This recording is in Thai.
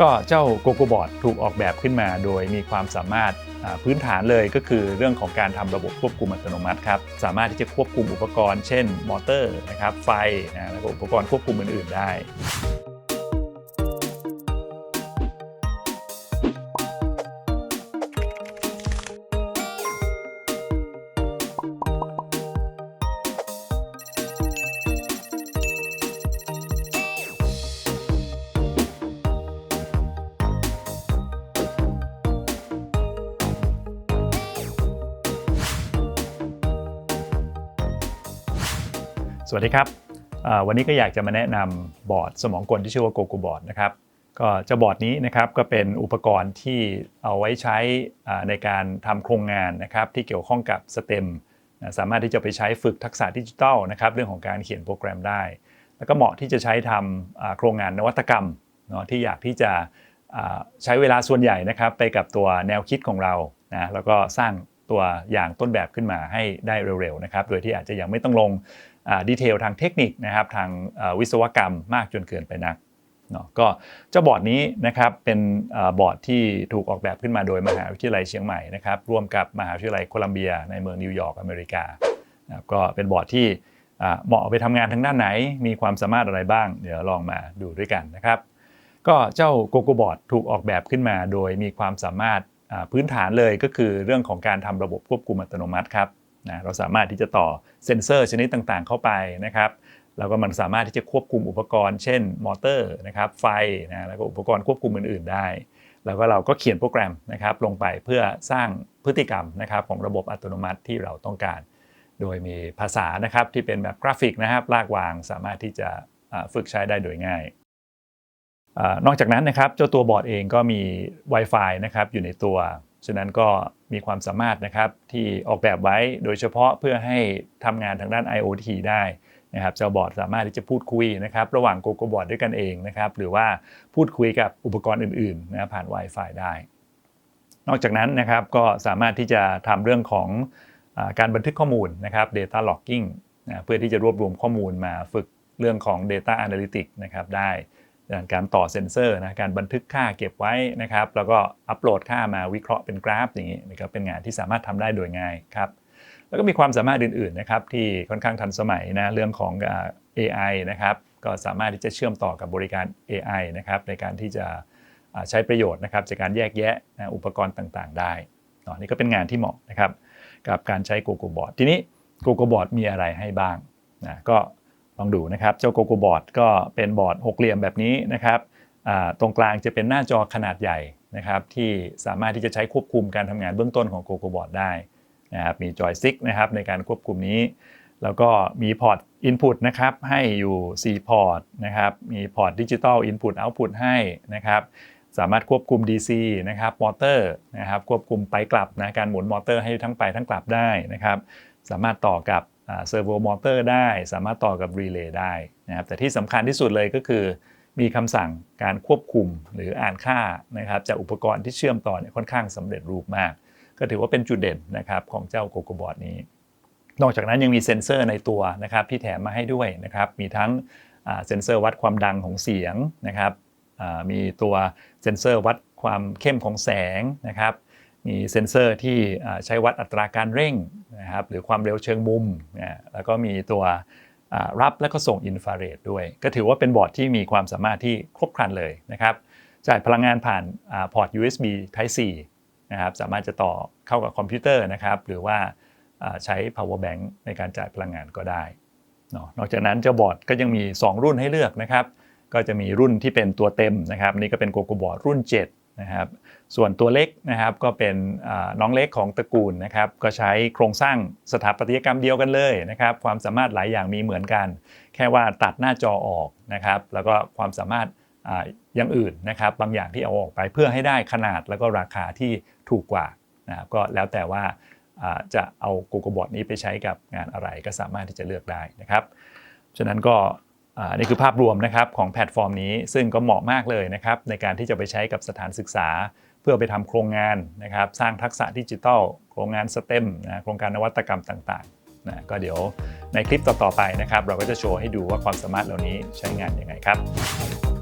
ก็เจ้าโกโกบอร์ดถูกออกแบบขึ้นมา โดยมีความสามารถพื้นฐานเลยก็คือเรื่องของการทำระบบควบคุมอัตโนมัติครับสามารถที่จะควบคุมอุปกรณ์ เช่น มอเตอร์นะครับไฟนะแล้วก็อุปกรณ์ควบคุมอื่น ๆ ได้ สวัสดีครับ วันนี้ก็อยากจะมาแนะนำบอร์ดสมองกลที่ชื่อว่า g o g o Board นะครับ ก็จะบอร์ดนี้นะครับก็เป็นอุปกรณ์ที่เอาไว้ใช้ในการทำโครงงานนะครับที่เกี่ยวข้องกับ STEM นะสามารถที่จะไปใช้ฝึกทักษะดิจิทัลนะครับเรื่องของการเขียนโปรแกรมได้ แล้วก็เหมาะที่จะใช้ทำอ่าโครงงานนวัตกรรมเนาะที่อยากที่จะใช้เวลาส่วนใหญ่นะครับไปกับตัวแนวคิดของเรานะแล้วก็สร้างตัวอย่างต้นแบบขึ้นมาให้ได้เร็วๆนะครับ โดยที่อาจจะยังไม่ต้องลง ดีเทลทางเทคนิคนะครับทางวิศวกรรมมากจนเกินไปนักเนาะก็เจ้าบอร์ดนี้นะครับเป็นบอร์ดที่ถูกออกแบบขึ้นมาโดยมหาวิทยาลัยเชียงใหม่นะครับร่วมกับมหาวิทยาลัยโคลัมเบีย ในเมืองนิวยอร์กอเมริกาก็เป็นบอร์ดที่เหมาะไปทำงานทางด้านไหน มีความสามารถอะไรบ้าง เดี๋ยวลองมาดูด้วยกันนะครับก็เจ้าโกโกบอ r d ถูกออกแบบขึ้นมา โดยมีความสามารถพื้นฐานเลยก็คือเรื่องของการทำระบบควบคุมอัตโนมัติครับ นะเราสามารถที่จะต่อเซ็นเซอร์ชนิดต่างๆ เข้าไปนะครับแล้วก็มันสามารถที่จะควบคุมอุปกรณ์ เช่นมอเตอร์นะครับไฟนะแล้วก็อุปกรณ์ควบคุมอื่นๆได้ แล้วก็เราก็เขียนโปรแกรมนะครับลงไปเพื่อสร้างพฤติกรรมนะครับของระบบอัตโนมัติที่เราต้องการ โดยมีภาษานะครับที่เป็นแบบกราฟิกนะครับลากวางสามารถที่จะฝึกใช้ได้โดยง่ายนอกจากนั้นนะครับเจ้าตัวบอร์ดเองก็มี Wi-Fi นะครับอยู่ในตัว ฉะนั้นก็มีความสามารถนะครับที่ออกแบบไว้โดยเฉพาะเพื่อให้ทำงานทางด้าน IoT ได้นะครับเจ้าบอร์ดสามารถที่จะพูดคุยนะครับระหว่างโกโกบอร์ดด้วยกันเองนะครับหรือว่าพูดคุยกับอุปกรณ์อื่นๆนะผ่าน Wi-Fi ได้ นอกจากนั้นนะครับก็สามารถที่จะทำเรื่องของอการบันทึกข้อมูลนะครับ data logging นะเพื่อที่จะรวบรวมข้อมูลมาฝึกเรื่องของ data analytics นะครับได้ การต่อเซ็นเซอร์นะการบันทึกค่าเก็บไว้นะครับ แล้วก็อัปโหลดค่ามาวิเคราะห์เป็นกราฟอย่างนี้นะครับเป็นงานที่สามารถทำได้โดยง่ายครับแล้วก็มีความสามารถอื่นๆนะครับที่ค่อนข้างทันสมัยนะเรื่องของ AI นะครับก็สามารถที่จะเชื่อมต่อกับบริการ AI นะครับในการที่จะใช้ประโยชน์นะครับจากการแยกแยะนะอุปกรณ์ต่างๆ ได้นี่ก็เป็นงานที่เหมาะนะครับกับการใช้ g o g o Board ทีนี้ g o g o Board มีอะไรให้บ้างนะก็ ลองดูนะครับ เจ้า g o g o Board ก็เป็นบอร์ดหกเหลี่ยมแบบนี้นะครับตรงกลางจะเป็นหน้าจอขนาดใหญ่นะครับที่สามารถที่จะใช้ควบคุมการทำงานเบื้องต้นของ g o g o Board ได้นะครับมีจอยสติ๊กนะครับในการควบคุมนี้ แล้วก็มีพอร์ต Input นะครับให้อยู่ 4 พอร์ตนะครับมีพอร์ตดิจิตอล Input Output ให้นะครับสามารถควบคุม DC นะครับมอเตอร์นะครับควบคุมไปกลับนะการหมุนมอเตอร์ให้ทั้งไปทั้งกลับได้นะครับสามารถต่อกับ เซอร์โวมอเตอร์ได้ สามารถต่อกับรีเลย์ได้นะครับแต่ที่สำคัญที่สุดเลยก็คือ มีคำสั่งการควบคุมหรืออ่านค่านะครับจากอุปกรณ์ที่เชื่อมต่อเนี่ยค่อนข้างสำเร็จรูปมาก ก็ถือว่าเป็นจุดเด่นนะครับของเจ้าโกโกบอร์ดนี้ นอกจากนั้นยังมีเซ็นเซอร์ในตัวนะครับที่แถมมาให้ด้วยนะครับมีทั้งเซ็นเซอร์วัดความดังของเสียงนะครับมีตัวเซ็นเซอร์วัดความเข้มของแสงนะครับมีเซ็นเซอร์ที่ใช้วัดอัตราการเร่ง นะครับหรือความเร็วเชิงมุมนะแล้วก็มีตัวรับและก็ส่งอินฟราเรดด้วย ก็ถือว่าเป็นบอร์ดที่มีความสามารถที่ครบครันเลยนะครับจ่ายพลังงานผ่านอพอร์ต USB Type C นะครับสามารถจะต่อเข้ากับคอมพิวเตอร์นะครับหรือว่าใช้ power bank ในการจ่ายพลังงานก็ได้นาะนอกจากนั้นเจ้าบอร์ดก็ยังมี 2 รุ่นให้เลือกนะครับ ก็จะมีรุ่นที่เป็นตัวเต็มนะครับนี่ก็เป็นโกโกบอร์ดรุ่น 7 นะครับส่วนตัวเล็กนะครับก็เป็นน้องเล็กของตระกูลนะครับก็ใช้โครงสร้างสถาปัตยกรรมเดียวกันเลยนะครับความสามารถหลายอย่างมีเหมือนกัน แค่ว่าตัดหน้าจอออกนะครับแล้วก็ความสามารถอย่างอื่นนะครับบางอย่างที่เอาออกไปเพื่อให้ได้ขนาดแล้วก็ราคาที่ถูกกว่านะครับก็แล้วแต่ว่าจะเอาโกโกบอร์ดนี้ไปใช้กับงานอะไรก็สามารถที่จะเลือกได้นะครับฉะนั้นก็ นี่คือภาพรวมนะครับของแพลตฟอร์มนี้ซึ่งก็เหมาะมากเลยนะครับในการที่จะไปใช้กับสถานศึกษา เพื่อไปทำโครงงานนะครับสร้างทักษะดิจิทัล โครงงานสเต็มนะโครงการนวัตกรรมต่างๆนะก็เดี๋ยวในคลิปต่อๆไปนะครับ เราก็จะโชว์ให้ดูว่าความสามารถเหล่านี้ใช้งานยังไงครับ